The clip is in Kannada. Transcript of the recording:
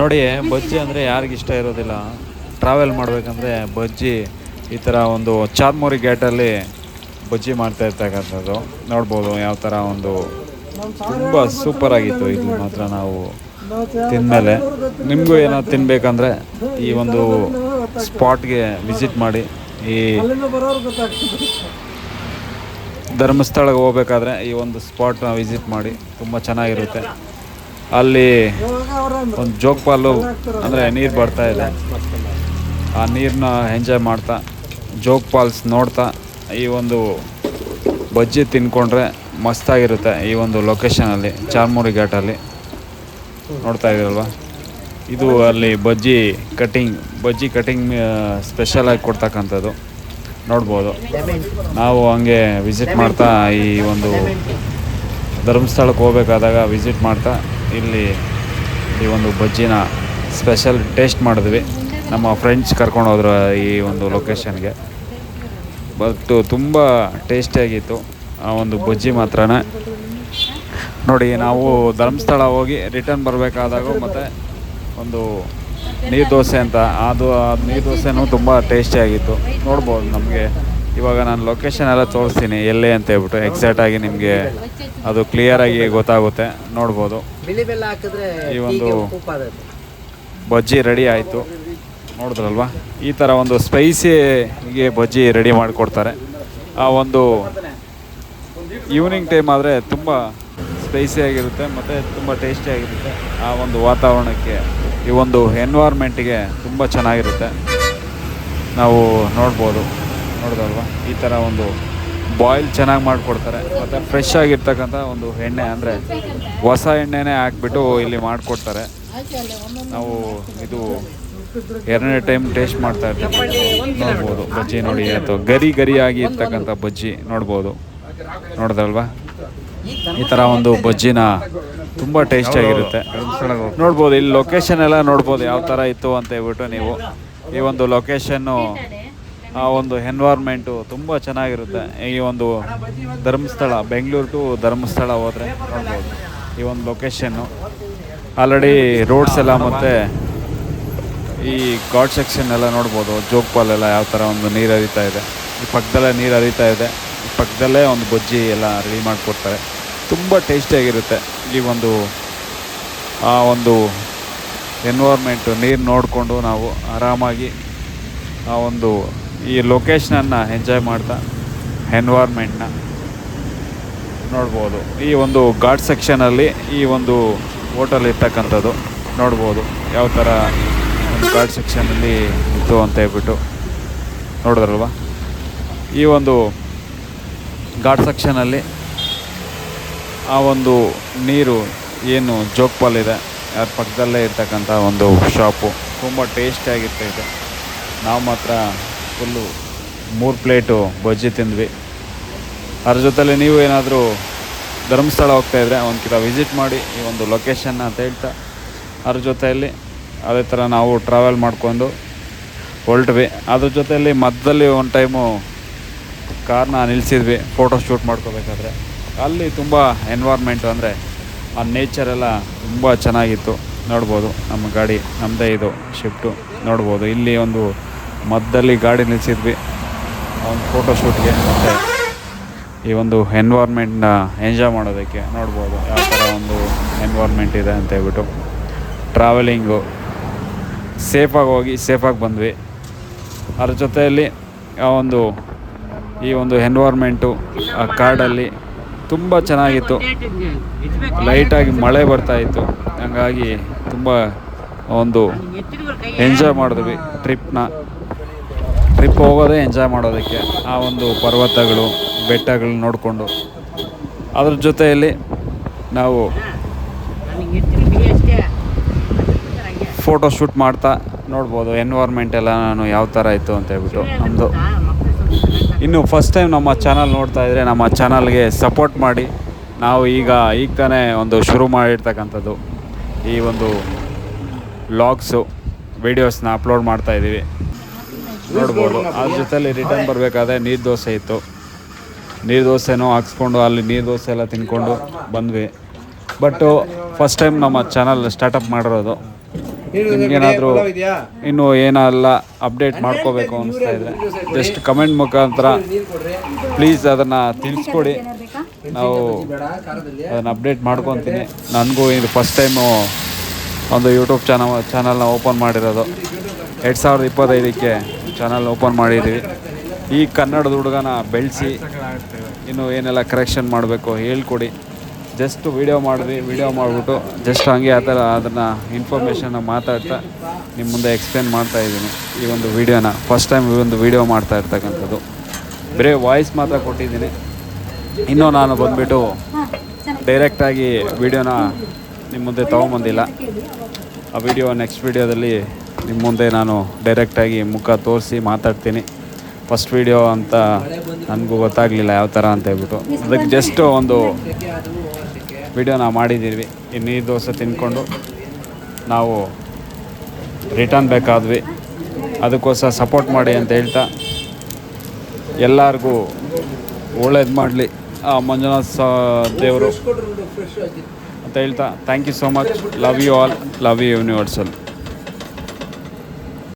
ನೋಡಿ, ಬಜ್ಜಿ ಅಂದರೆ ಯಾರಿಗಿಷ್ಟ ಇರೋದಿಲ್ಲ. ಟ್ರಾವೆಲ್ ಮಾಡಬೇಕಂದ್ರೆ ಬಜ್ಜಿ ಈ ಥರ ಒಂದು ಚಾರ್ಮುರಿ ಗೇಟಲ್ಲಿ ಬಜ್ಜಿ ಮಾಡ್ತಾ ಇರ್ತಕ್ಕಂಥದ್ದು. ನೋಡ್ಬೋದು ಯಾವ ಥರ ಒಂದು ತುಂಬ ಸೂಪರ್ ಆಗಿತ್ತು. ಇದು ಮಾತ್ರ ನಾವು ತಿಂದಮೇಲೆ ನಿಮಗೂ ಏನೋ ತಿನ್ನಬೇಕಂದ್ರೆ ಈ ಒಂದು ಸ್ಪಾಟ್ಗೆ ವಿಸಿಟ್ ಮಾಡಿ. ಈ ಧರ್ಮಸ್ಥಳಕ್ಕೆ ಹೋಗ್ಬೇಕಾದ್ರೆ ಈ ಒಂದು ಸ್ಪಾಟ್ನ ವಿಸಿಟ್ ಮಾಡಿ. ತುಂಬ ಚೆನ್ನಾಗಿರುತ್ತೆ. ಅಲ್ಲಿ ಒಂದು ಜೋಗ್ಪಾಲು ಅಂದರೆ ನೀರು ಬರ್ತಾ ಇದೆ. ಆ ನೀರನ್ನ ಎಂಜಾಯ್ ಮಾಡ್ತಾ, ಜೋಗ್ ಫಾಲ್ಸ್ ನೋಡ್ತಾ, ಈ ಒಂದು ಬಜ್ಜಿ ತಿನ್ಕೊಂಡ್ರೆ ಮಸ್ತಾಗಿರುತ್ತೆ ಈ ಒಂದು ಲೊಕೇಶನಲ್ಲಿ ಚಾರ್ಮುರಿ ಘಾಟಲ್ಲಿ ನೋಡ್ತಾ ಇದ್ದೀರಲ್ವ ಇದು ಅಲ್ಲಿ ಬಜ್ಜಿ ಕಟಿಂಗ್ ಬಜ್ಜಿ ಕಟಿಂಗ್ ಸ್ಪೆಷಲಾಗಿ ಕೊಡ್ತಕ್ಕಂಥದ್ದು. ನೋಡ್ಬೋದು. ನಾವು ಹಂಗೆ ವಿಸಿಟ್ ಮಾಡ್ತಾ ಈ ಒಂದು ಧರ್ಮಸ್ಥಳಕ್ಕೆ ಹೋಗ್ಬೇಕಾದಾಗ ವಿಸಿಟ್ ಮಾಡ್ತಾ ಇಲ್ಲಿ ಈ ಒಂದು ಬಜ್ಜಿನ ಸ್ಪೆಷಲ್ ಟೇಸ್ಟ್ ಮಾಡಿದ್ವಿ. ನಮ್ಮ ಫ್ರೆಂಡ್ಸ್ ಕರ್ಕೊಂಡು ಹೋದ್ರು ಈ ಒಂದು ಲೊಕೇಶನ್ಗೆ ಬಟ್ ತುಂಬ ಟೇಸ್ಟಿಯಾಗಿತ್ತು ಆ ಒಂದು ಬಜ್ಜಿ ಮಾತ್ರನೇ. ನೋಡಿ, ನಾವು ಧರ್ಮಸ್ಥಳ ಹೋಗಿ ರಿಟರ್ನ್ ಬರಬೇಕಾದಾಗ ಮತ್ತು ಒಂದು ನೀರು ದೋಸೆ ಅಂತ, ಅದು ನೀರು ದೋಸೆನೂ ತುಂಬ ಟೇಸ್ಟಿಯಾಗಿತ್ತು ನೋಡ್ಬೋದು ನಮಗೆ. ಇವಾಗ ನಾನು ಲೊಕೇಶನ್ ಎಲ್ಲ ತೋರಿಸ್ತೀನಿ, ಎಲ್ಲೇ ಅಂತ ಹೇಳ್ಬಿಟ್ಟು. ಎಕ್ಸಾಕ್ಟಾಗಿ ನಿಮಗೆ ಅದು ಕ್ಲಿಯರಾಗಿ ಗೊತ್ತಾಗುತ್ತೆ. ನೋಡ್ಬೋದು. ಬಿಳಿ ಬೆಲ್ಲ ಹಾಕಿದ್ರೆ ಈ ಒಂದು ಬಜ್ಜಿ ರೆಡಿ ಆಯಿತು. ನೋಡಿದ್ರಲ್ವಾ? ಈ ಥರ ಒಂದು ಸ್ಪೈಸಿಗೆ ಬಜ್ಜಿ ರೆಡಿ ಮಾಡಿಕೊಡ್ತಾರೆ. ಆ ಒಂದು ಈವ್ನಿಂಗ್ ಟೈಮ್ ಆದರೆ ತುಂಬ ಸ್ಪೈಸಿ ಆಗಿರುತ್ತೆ ಮತ್ತು ತುಂಬ ಟೇಸ್ಟಿಯಾಗಿರುತ್ತೆ ಆ ಒಂದು ವಾತಾವರಣಕ್ಕೆ ಈ ಒಂದು ಎನ್ವೈರ್ಮೆಂಟಿಗೆ ತುಂಬ ಚೆನ್ನಾಗಿರುತ್ತೆ. ನಾವು ನೋಡ್ಬೋದು. ನೋಡಿದಲ್ವಾ ಈ ಥರ ಒಂದು ಬಾಯ್ಲ್ ಚೆನ್ನಾಗಿ ಮಾಡಿಕೊಡ್ತಾರೆ. ಮತ್ತು ಫ್ರೆಶ್ ಆಗಿರ್ತಕ್ಕಂಥ ಒಂದು ಎಣ್ಣೆ ಅಂದರೆ ಹೊಸ ಎಣ್ಣೆನೇ ಹಾಕ್ಬಿಟ್ಟು ಇಲ್ಲಿ ಮಾಡಿಕೊಡ್ತಾರೆ. ನಾವು ಇದು ಎರಡನೇ ಟೈಮ್ ಟೇಸ್ಟ್ ಮಾಡ್ತಾ ಇರ್ತೀವಿ ನೋಡ್ಬೋದು. ಬಜ್ಜಿ ನೋಡಿ ಅಥವಾ ಗರಿ ಗರಿಯಾಗಿ ಇರ್ತಕ್ಕಂಥ ಬಜ್ಜಿ ನೋಡ್ಬೋದು. ನೋಡಿದ್ರಲ್ವಾ? ಈ ಥರ ಒಂದು ಬಜ್ಜಿನ ತುಂಬ ಟೇಸ್ಟಿಯಾಗಿರುತ್ತೆ ನೋಡ್ಬೋದು, ಇಲ್ಲಿ ಲೊಕೇಶನ್ ಎಲ್ಲ ನೋಡ್ಬೋದು ಯಾವ ಥರ ಇತ್ತು ಅಂತ ಹೇಳ್ಬಿಟ್ಟು ನೀವು ಈ ಒಂದು ಲೊಕೇಶನ್ನು ಆ ಒಂದು ಎನ್ವೈರ್ಮೆಂಟು ತುಂಬ ಚೆನ್ನಾಗಿರುತ್ತೆ. ಈ ಒಂದು ಧರ್ಮಸ್ಥಳ, ಬೆಂಗಳೂರು ಟು ಧರ್ಮಸ್ಥಳ ಹೋದರೆ ಈ ಒಂದು ಲೊಕೇಶನ್ನು ಆಲ್ರೆಡಿ ರೋಡ್ಸ್ ಎಲ್ಲ ಮತ್ತು ಈ ಗಾಡ್ ಸೆಕ್ಷನ್ ಎಲ್ಲ ನೋಡ್ಬೋದು. ಜೋಗ್ ಎಲ್ಲ ಯಾವ ಥರ ಒಂದು ನೀರು ಹರಿತಾ ಇದೆ. ಈ ಪಕ್ಕದಲ್ಲೇ ನೀರು ಹರಿತಾ ಇದೆ. ಪಕ್ಕದಲ್ಲೇ ಒಂದು ಬೊಜ್ಜಿ ಎಲ್ಲ ರೆಡಿ ಮಾಡಿಕೊಡ್ತಾರೆ. ತುಂಬ ಟೇಸ್ಟಿಯಾಗಿರುತ್ತೆ ಈ ಒಂದು, ಆ ಒಂದು ಎನ್ವೈರ್ಮೆಂಟು ನೀರು ನೋಡಿಕೊಂಡು ನಾವು ಆರಾಮಾಗಿ ಆ ಒಂದು ಈ ಲೊಕೇಶನನ್ನು ಎಂಜಾಯ್ ಮಾಡ್ತಾ ಎನ್ವೈರ್ಮೆಂಟ್ನ ನೋಡ್ಬೋದು. ಈ ಒಂದು ಘಾಟ್ ಸೆಕ್ಷನಲ್ಲಿ ಈ ಒಂದು ಹೋಟೆಲ್ ಇರ್ತಕ್ಕಂಥದ್ದು ನೋಡ್ಬೋದು. ಯಾವ ಥರ ಒಂದು ಘಾಟ್ ಸೆಕ್ಷನಲ್ಲಿ ಇತ್ತು ಅಂತ ಹೇಳ್ಬಿಟ್ಟು ನೋಡಿದ್ರಲ್ವ? ಈ ಒಂದು ಘಾಟ್ ಸೆಕ್ಷನಲ್ಲಿ ಆ ಒಂದು ನೀರು ಏನು ಜೋಗ್ಪಾಲ್ ಇದೆ. ಅದ್ರ ಪಕ್ಕದಲ್ಲೇ ಇರ್ತಕ್ಕಂಥ ಒಂದು ಶಾಪು ತುಂಬ ಟೇಸ್ಟಿಯಾಗಿರ್ತೈತೆ ನಾವು ಮಾತ್ರ ಫುಲ್ಲು ಮೂರು ಪ್ಲೇಟು ಬಜ್ಜಿ ತಿಂದ್ವಿ. ಅದ್ರ ಜೊತೆಲಿ ನೀವು ಏನಾದರೂ ಧರ್ಮಸ್ಥಳ ಹೋಗ್ತಾಯಿದ್ರೆ ಒಂದು ಕಿಲ ವಿಸಿಟ್ ಮಾಡಿ ಈ ಒಂದು ಲೊಕೇಶನ್ ಅಂತ ಹೇಳ್ತಾ, ಅದ್ರ ಜೊತೆಯಲ್ಲಿ ಅದೇ ಥರ ನಾವು ಟ್ರಾವೆಲ್ ಮಾಡ್ಕೊಂಡು ಹೊರಟ್ವಿ. ಅದ್ರ ಜೊತೆಯಲ್ಲಿ ಮಧ್ಯದಲ್ಲಿ ಒಂದು ಟೈಮು ಕಾರ್ನ ನಿಲ್ಲಿಸಿದ್ವಿ ಫೋಟೋ ಶೂಟ್ ಮಾಡ್ಕೋಬೇಕಾದ್ರೆ. ಅಲ್ಲಿ ತುಂಬ ಎನ್ವೈರ್ಮೆಂಟು ಅಂದರೆ ಆ ನೇಚರೆಲ್ಲ ತುಂಬ ಚೆನ್ನಾಗಿತ್ತು. ನೋಡ್ಬೋದು, ನಮ್ಮ ಗಾಡಿ ನಮ್ಮದೇ ಇದು ಶಿಫ್ಟು ನೋಡ್ಬೋದು, ಇಲ್ಲಿ ಒಂದು ಮಧ್ಯದಲ್ಲಿ ಗಾಡಿ ನಿಲ್ಲಿಸಿದ್ವಿ ಒಂದು ಫೋಟೋ ಶೂಟ್ಗೆ ಮತ್ತು ಈ ಒಂದು ಎನ್ವೈರ್ಮೆಂಟ್ನ ಎಂಜಾಯ್ ಮಾಡೋದಕ್ಕೆ ನೋಡ್ಬೋದು ಯಾವ ಥರ ಒಂದು ಎನ್ವೈರ್ಮೆಂಟ್ ಇದೆ ಅಂತ ಹೇಳ್ಬಿಟ್ಟು. ಟ್ರಾವೆಲಿಂಗು ಸೇಫಾಗಿ ಹೋಗಿ ಸೇಫಾಗಿ ಬಂದ್ವಿ. ಅದ್ರ ಜೊತೆಯಲ್ಲಿ ಆ ಒಂದು, ಈ ಒಂದು ಎನ್ವೈರ್ಮೆಂಟು ಆ ಕಾಡಲ್ಲಿ ತುಂಬ ಚೆನ್ನಾಗಿತ್ತು. ಲೈಟಾಗಿ ಮಳೆ ಬರ್ತಾಯಿತ್ತು ಹಂಗಾಗಿ ತುಂಬ ಒಂದು ಎಂಜಾಯ್ ಮಾಡಿದ್ವಿ ಟ್ರಿಪ್ನ ಟ್ರಿಪ್ ಹೋಗೋದೇ ಎಂಜಾಯ್ ಮಾಡೋದಕ್ಕೆ ಆ ಒಂದು ಪರ್ವತಗಳು ಬೆಟ್ಟಗಳು ನೋಡಿಕೊಂಡು. ಅದ್ರ ಜೊತೆಯಲ್ಲಿ ನಾವು ಫೋಟೋ ಶೂಟ್ ಮಾಡ್ತಾ ನೋಡ್ಬೋದು. ಎನ್ವೈರ್ಮೆಂಟ್ ಎಲ್ಲ ನಾನು ಯಾವ ಥರ ಇತ್ತು ಅಂತ ಹೇಳ್ಬಿಟ್ಟು ನಮ್ಮದು ಇನ್ನು ಫಸ್ಟ್ ಟೈಮ್ ನಮ್ಮ ಚಾನಲ್ ನೋಡ್ತಾ ಇದ್ದರೆ ನಮ್ಮ ಚಾನಲ್ಗೆ ಸಪೋರ್ಟ್ ಮಾಡಿ. ನಾವು ಈಗ ಈಗ ತಾನೇ ಒಂದು ಶುರು ಮಾಡಿರ್ತಕ್ಕಂಥದ್ದು ಈ ಒಂದು ವ್ಲಾಗ್ಸು ವೀಡಿಯೋಸ್ನ ಅಪ್ಲೋಡ್ ಮಾಡ್ತಾ ಇದ್ದೀವಿ. ನೋಡ್ಬೋದು. ಅದ್ರ ಜೊತೆಲಿ ರಿಟರ್ನ್ ಬರಬೇಕಾದ್ರೆ ನೀರು ದೋಸೆ ಇತ್ತು. ನೀರು ದೋಸೆನೂ ಹಾಕ್ಸ್ಕೊಂಡು ಅಲ್ಲಿ ನೀರು ದೋಸೆ ಎಲ್ಲ ತಿನ್ಕೊಂಡು ಬಂದ್ವಿ. ಬಟ್ಟು ಫಸ್ಟ್ ಟೈಮ್ ನಮ್ಮ ಚಾನಲ್ ಸ್ಟಾರ್ಟಪ್ ಮಾಡಿರೋದು. ನಿಮ್ಗೇನಾದರೂ ಇನ್ನು ಏನೆಲ್ಲ ಅಪ್ಡೇಟ್ ಮಾಡ್ಕೋಬೇಕು ಅನಿಸ್ತಾ ಇದ್ರೆ ಜಸ್ಟ್ ಕಮೆಂಟ್ ಮುಖಾಂತರ ಪ್ಲೀಸ್ ಅದನ್ನು ತಿಳಿಸ್ಕೊಡಿ. ನಾವು ಅದನ್ನು ಅಪ್ಡೇಟ್ ಮಾಡ್ಕೊತೀನಿ. ನನಗೂ ಇದು ಫಸ್ಟ್ ಟೈಮು ಒಂದು ಯೂಟ್ಯೂಬ್ ಚಾನಲ್ ಚಾನಲ್ನ ಓಪನ್ ಮಾಡಿರೋದು. ಎರಡು ಸಾವಿರದ ಇಪ್ಪತ್ತೈದಕ್ಕೆ ಚಾನಲ್ ಓಪನ್ ಮಾಡಿದ್ದೀವಿ ಈ ಕನ್ನಡದ ಹುಡುಗನ ಬೆಳೆಸಿ, ಇನ್ನು ಏನೆಲ್ಲ ಕರೆಕ್ಷನ್ ಮಾಡಬೇಕು ಹೇಳ್ಕೊಡಿ. ಜಸ್ಟ್ ವಿಡಿಯೋ ಮಾಡಿದ್ವಿ ವಿಡಿಯೋ ಮಾಡಿಬಿಟ್ಟು ಜಸ್ಟ್ ಹಂಗೆ ಆ ಥರ ಅದನ್ನು ಇನ್ಫಾರ್ಮೇಷನ್ನ ಮಾತಾಡ್ತಾ ನಿಮ್ಮ ಮುಂದೆ ಎಕ್ಸ್ಪ್ಲೇನ್ ಮಾಡ್ತಾ ಇದ್ದೀನಿ ಈ ಒಂದು ವಿಡಿಯೋನ ಫಸ್ಟ್ ಟೈಮ್ ಈ ಒಂದು ವಿಡಿಯೋ ಮಾಡ್ತಾ ಇರ್ತಕ್ಕಂಥದ್ದು. ಬರೀ ವಾಯ್ಸ್ ಮಾತ್ರ ಕೊಟ್ಟಿದ್ದೀನಿ. ಇನ್ನೂ ನಾನು ಬಂದುಬಿಟ್ಟು ಡೈರೆಕ್ಟಾಗಿ ವಿಡಿಯೋನ ನಿಮ್ಮ ಮುಂದೆ ತೊಗೊಂಬಂದಿಲ್ಲ. ಆ ವಿಡಿಯೋ ನೆಕ್ಸ್ಟ್ ವಿಡಿಯೋದಲ್ಲಿ ನಿಮ್ಮ ಮುಂದೆ ನಾನು ಡೈರೆಕ್ಟಾಗಿ ಮುಖ ತೋರಿಸಿ ಮಾತಾಡ್ತೀನಿ. ಫಸ್ಟ್ ವಿಡಿಯೋ ಅಂತ ನನಗೂ ಗೊತ್ತಾಗಲಿಲ್ಲ ಯಾವ ಥರ ಅಂತ ಹೇಳ್ಬಿಟ್ಟು. ಅದಕ್ಕೆ ಜಸ್ಟ್ ಒಂದು ವಿಡಿಯೋ ನಾವು ಮಾಡಿದ್ದೀವಿ. ಈ ನೀರು ದೋಸೆ ತಿನ್ಕೊಂಡು ನಾವು ರಿಟರ್ನ್ ಬೇಕಾದ್ವಿ. ಅದಕ್ಕೋಸ್ಕರ ಸಪೋರ್ಟ್ ಮಾಡಿ ಅಂತ ಹೇಳ್ತಾ ಎಲ್ಲರಿಗೂ ಒಳ್ಳೇದು ಮಾಡಲಿ. ಮಂಜುನಾಥ್ ಸ ದೇವರು ಅಂತ ಹೇಳ್ತಾ thank you so much love you all love you universal